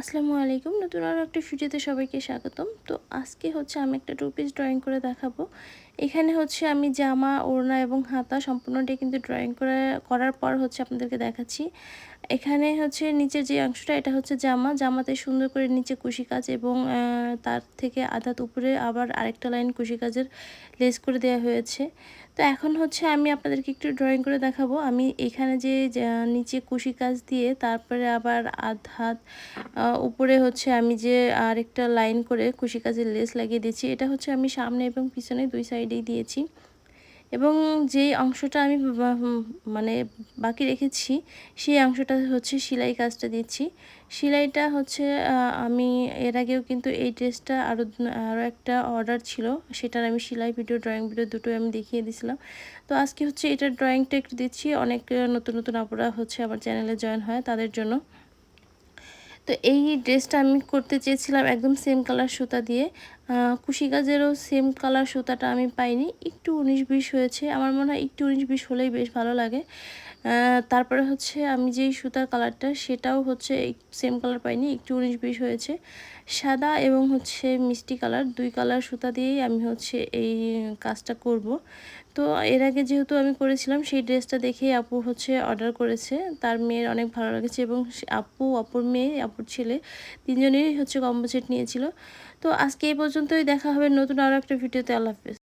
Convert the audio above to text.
আসসালামু আলাইকুম। নতুন আরও একটা ভিডিওতে সবাইকে স্বাগতম। তো আজকে হচ্ছে আমি একটা টু পিস ড্রয়িং করে দেখাবো। এখানে হচ্ছে আমি জামা, ওড়না এবং হাতা সম্পূর্ণটাই কিন্তু ড্রয়িং করে, করার পর হচ্ছে আপনাদেরকে দেখাচ্ছি। এখানে হচ্ছে নিচের যে অংশটা, এটা হচ্ছে জামা। জামাতে সুন্দর করে নিচে কুশি কাজ এবং তার থেকে আধাত উপরে আবার আরেকটা লাইন কুশি কাজের লেস করে দেওয়া হয়েছে। তো এখন হচ্ছে আমি আপনাদেরকে একটু ড্রয়িং করে দেখাবো। আমি এখানে যে নিচে কুশি কাজ দিয়ে, তারপরে আবার আধাত উপরে হচ্ছে আমি যে আরেকটা লাইন করে কুশি কাজের লেস লাগিয়ে দিয়েছি, এটা হচ্ছে আমি সামনে এবং পিছনে দুই সাইডেই দিয়েছি। এবং যেই অংশটা আমি মানে বাকি রেখেছি, সেই অংশটা হচ্ছে সেলাই কাজটা দিচ্ছি। সেলাইটা হচ্ছে আমি এর আগেও কিন্তু এই ড্রেসটা আরও আরও একটা অর্ডার ছিল, সেটার আমি সেলাই ভিডিও, ড্রয়িং ভিডিও দুটোই আমি দেখিয়ে দিয়েছিলাম। তো আজকে হচ্ছে এটার ড্রয়িংটা একটু দিচ্ছি, অনেক নতুন নতুন আপুরা হচ্ছে আমার চ্যানেলে জয়েন হয় তাদের জন্য। তো এই ড্রেসটা আমি করতে চেয়েছিলাম একদম সেম কালার সুতা দিয়ে। কুশি গাজেরও সেম কালার সুতাটা আমি পাইনি। একটু উনিশ বিশ হয়েছে। আমার মনে হয় একটু উনিশ বিশ হলেই বেশ ভালো লাগে। তারপরে হচ্ছে আমি যেই সুতার কালারটা সেটাও হচ্ছে সেম কালার পাইনি। একটু উনিশ বিশ হয়েছে। সাদা এবং হচ্ছে মিষ্টি কালার দুই কালার সুতা দিয়েই আমি হচ্ছে এই কাজটা করব। তো এর আগে যেহেতু আমি করেছিলাম, সেই ড্রেসটা দেখেই আপু হচ্ছে অর্ডার করেছে। তার মেয়ের অনেক ভালো লেগেছে এবং আপু, অপর মেয়ে আপুর ছেলে, তিনজনেরই হচ্ছে কম্বো সেট নিয়েছিল। তো আজকে এই পর্যন্তই দেখা হবে নতুন আরও একটা ভিডিওতে। আল্লাহ হাফেজ।